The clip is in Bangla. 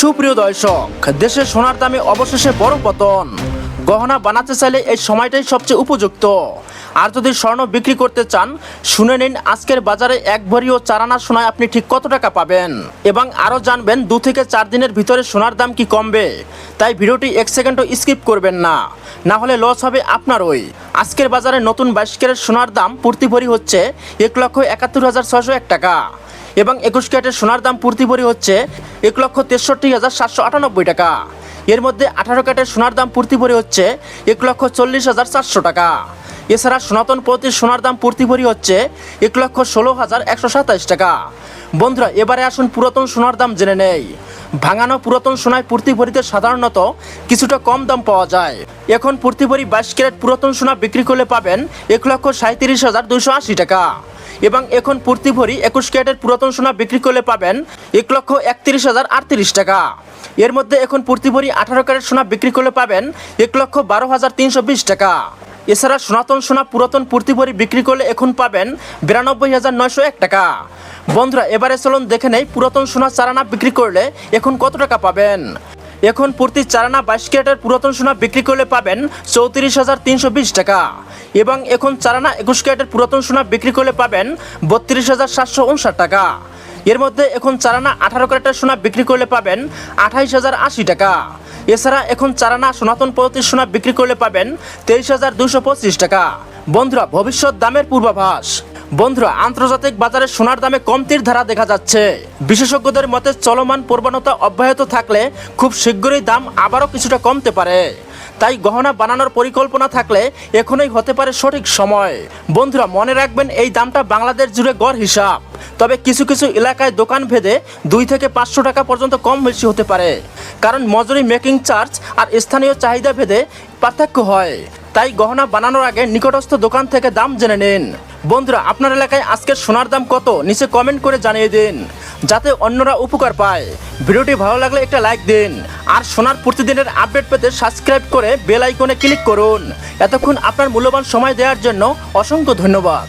সুপ্রিয় দর্শক, দেশের সোনার দামে অবশেষে বড় পতন। গহনা বানাতে চাইলে এই সময়টাই সবচেয়ে উপযুক্ত। আর যদি স্বর্ণ বিক্রি করতে চান, শুনে নিন আজকের বাজারে এক ভরি ও চারানা সোনায় আপনি ঠিক কত টাকা পাবেন। এবং আরও জানবেন দু থেকে চার দিনের ভিতরে সোনার দাম কি কমবে। তাই ভিডিওটি এক সেকেন্ডও স্কিপ করবেন না। না হলে লস হবে আপনারই। আজকের বাজারে নতুন বাইশ ক্যারেট সোনার দাম প্রতি ভরি হচ্ছে এক লক্ষ একাত্তর হাজার ছশো এক টাকা। এবং একুশ ক্যারেটের সোনার দাম প্রতি ভরি হচ্ছে এক লক্ষ তেষট্টি হাজার সাতশো আটানব্বই টাকা। এর মধ্যে আঠারো ক্যারেটের সোনার দাম প্রতি ভরি হচ্ছে এক লক্ষ চল্লিশ হাজার চারশো টাকা। এছাড়া সনাতন পদ্ধতির সোনার দাম প্রতি ভরি হচ্ছে এক লক্ষ ষোলো হাজার একশো সাতাইশ টাকা। বন্ধুরা, এবারে আসুন পুরাতন সোনার দাম জেনে নেই। ভাঙানো পুরাতন সোনায় প্রতি ভরিতে সাধারণত কিছুটা কম দাম পাওয়া যায়। এখন প্রতি ভরি বাইশ ক্যারেট পুরাতন সোনা বিক্রি করলে পাবেন এক লক্ষ সাঁত্রিশ হাজার দুশো আশি টাকা। এবং এখন প্রতি ভরি একুশ ক্যারেটের পুরাতন সোনা বিক্রি করলে পাবেন এক লক্ষ একত্রিশ হাজার আটত্রিশ টাকা। এর মধ্যে এখন প্রতি ভরি আঠারো ক্যারেট সোনা বিক্রি করলে পাবেন এক লক্ষ বারো হাজার তিনশো বিশ টাকা। এছাড়া সনাতন সোনা পুরাতন প্রতি ভরি বিক্রি করলে এখন পাবেন বিরানব্বই হাজার নয়শো এক টাকা। বন্ধুরা, এবারে চলুন দেখে নেই পুরাতন সোনা চারানা বিক্রি করলে এখন কত টাকা পাবেন। এখন প্রতি চারানা বাইশ ক্যারেটের পুরাতন সোনা বিক্রি করলে পাবেন চৌত্রিশ হাজার তিনশো বিশ টাকা। এবং এখন চারানা একুশ ক্যারেটের পুরাতন সোনা বিক্রি করলে পাবেন বত্রিশ হাজার সাতশো উনষাট টাকা। এর মধ্যে এখন চারানা আঠারো ক্যারেটের সোনা বিক্রি করলে পাবেন আঠাইশ হাজার আশি টাকা। এছাড়া এখন চারানা সনাতন পদ্ধতির সোনা বিক্রি করলে পাবেন তেইশ হাজার দুশো পঁচিশ টাকা। বন্ধুরা, ভবিষ্যৎ দামের পূর্বাভাস। বন্ধুরা, আন্তর্জাতিক বাজারে সোনার দামে কমতির ধারা দেখা যাচ্ছে। বিশেষজ্ঞদের মতে চলমান প্রবণতা অব্যাহত থাকলে খুব শীঘ্রই দাম আবারও কিছুটা কমতে পারে। তাই গহনা বানানোর পরিকল্পনা থাকলে এখনই হতে পারে সঠিক সময়। বন্ধুরা, মনে রাখবেন এই দামটা বাংলাদেশ জুড়ে গড় হিসাব। তবে কিছু কিছু এলাকায় দোকান ভেদে দুই থেকে পাঁচশো টাকা পর্যন্ত কম বেশি হতে পারে। কারণ মজুরি মেকিং চার্জ আর স্থানীয় চাহিদা ভেদে পার্থক্য হয়। তাই গহনা বানানোর আগে নিকটস্থ দোকান থেকে দাম জেনে নিন। বন্ধুরা, আপনার এলাকায় আজকের সোনার দাম কত? নিচে কমেন্ট করে জানিয়ে দিন, যাতে অন্যরা উপকার পায়। ভিডিওটি ভালো লাগলে একটা লাইক দিন, আর সোনার প্রতিদিনের আপডেট পেতে সাবস্ক্রাইব করে বেল আইকনে ক্লিক করুন। এতক্ষণ আপনার মূল্যবান সময় দেওয়ার জন্য অসংখ্য ধন্যবাদ।